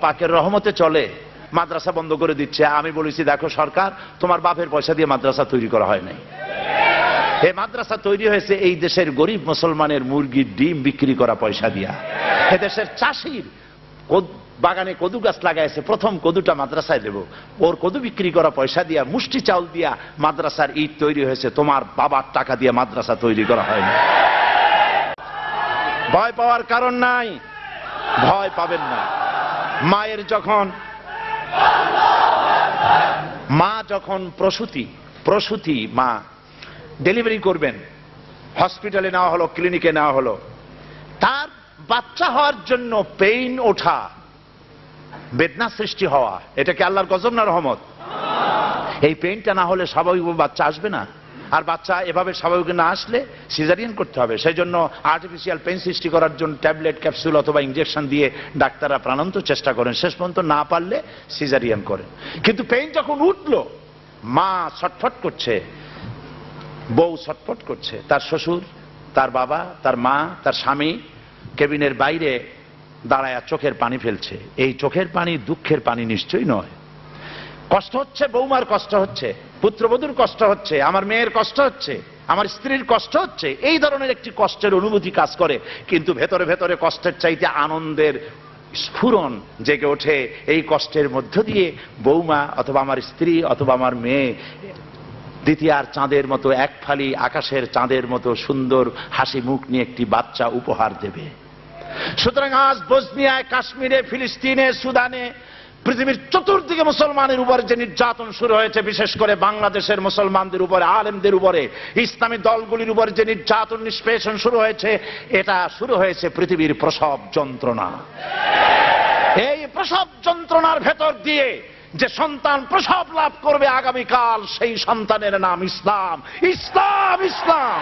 পাকের রহমতে চলে, মাদ্রাসা বন্ধ করে দিচ্ছে। আমি বলেছি, দেখো সরকার, তোমার বাপের পয়সা দিয়ে মাদ্রাসা তৈরি করা হয় নাই। এই মাদ্রাসা তৈরি হয়েছে এই দেশের গরিব মুসলমানের মুরগির ডিম বিক্রি করা পয়সা দিয়া। এ দেশের চাষির বাগানে কদু গাছ লাগাইছে, প্রথম কদুটা মাদ্রাসায় দেব। ওর কদু বিক্রি করা পয়সা দিয়া, মুষ্টি চাউল দিয়া মাদ্রাসার ইট তৈরি হয়েছে। তোমার বাবার টাকা দিয়ে মাদ্রাসা তৈরি করা হয় হয়নি ভয় পাওয়ার কারণ নাই। ভয় পাবেন না। মায়ের যখন, মা যখন প্রসূতি প্রসূতি মা ডেলিভারি করবেন, হসপিটালে নেওয়া হলো, ক্লিনিকে নেওয়া হলো, তার বাচ্চা হওয়ার জন্য পেইন ওঠা, বেদনা সৃষ্টি হওয়া, এটা কি আল্লাহর গজব না রহমত? এই পেইনটা না হলে স্বাভাবিক বাচ্চা আসবে না? আর বাচ্চা এভাবে স্বাভাবিক না আসলে সিজারিয়ান করতে হবে। সেই জন্য আর্টিফিশিয়াল পেন সৃষ্টি করার জন্য ট্যাবলেট ক্যাপসুল অথবা ইঞ্জেকশন দিয়ে ডাক্তাররা প্রাণান্ত চেষ্টা করেন। শেষ পর্যন্ত না পারলে সিজারিয়ান করেন। কিন্তু পেইন যখন উঠল, মা ছটফট করছে, বউ ছটফট করছে। তার শ্বশুর, তার বাবা, তার মা, তার স্বামী কেবিনের বাইরে দাঁড়ায় চোখের পানি ফেলছে। এই চোখের পানি দুঃখের পানি নিশ্চয়ই নয়। কষ্ট হচ্ছে, বৌমার কষ্ট হচ্ছে, পুত্রবধূর কষ্ট হচ্ছে, আমার মেয়ের কষ্ট হচ্ছে, আমার স্ত্রীর কষ্ট হচ্ছে, এই ধরনের একটি কষ্টের অনুভূতি কাজ করে। কিন্তু ভেতরে ভেতরে কষ্টের চাইতে আনন্দের স্ফুরণ জেগে ওঠে এই কষ্টের মধ্য দিয়ে বৌমা অথবা আমার স্ত্রী অথবা আমার মেয়ে দ্বিতীয়ার চাঁদের মতো এক ফালি আকাশের চাঁদের মতো সুন্দর হাসি মুখ নিয়ে একটি বাচ্চা উপহার দেবে। সুতরাং আজ বসনিয়ায়, কাশ্মীরে, ফিলিস্তিনে, সুদানে পৃথিবীর চতুর্দিকে মুসলমানের উপর যে নির্যাতন শুরু হয়েছে, বিশেষ করে বাংলাদেশের মুসলমানদের উপরে, আলেমদের উপরে, ইসলামী দলগুলির উপর যে নির্যাতন, নিষ্পেষণ শুরু হয়েছে, এটা শুরু হয়েছে পৃথিবীর প্রসব যন্ত্রণা। এই প্রসব যন্ত্রণার ভেতর দিয়ে যে সন্তান প্রসব লাভ করবে আগামীকাল, সেই সন্তানের নাম ইসলাম। ইসলাম ইসলাম।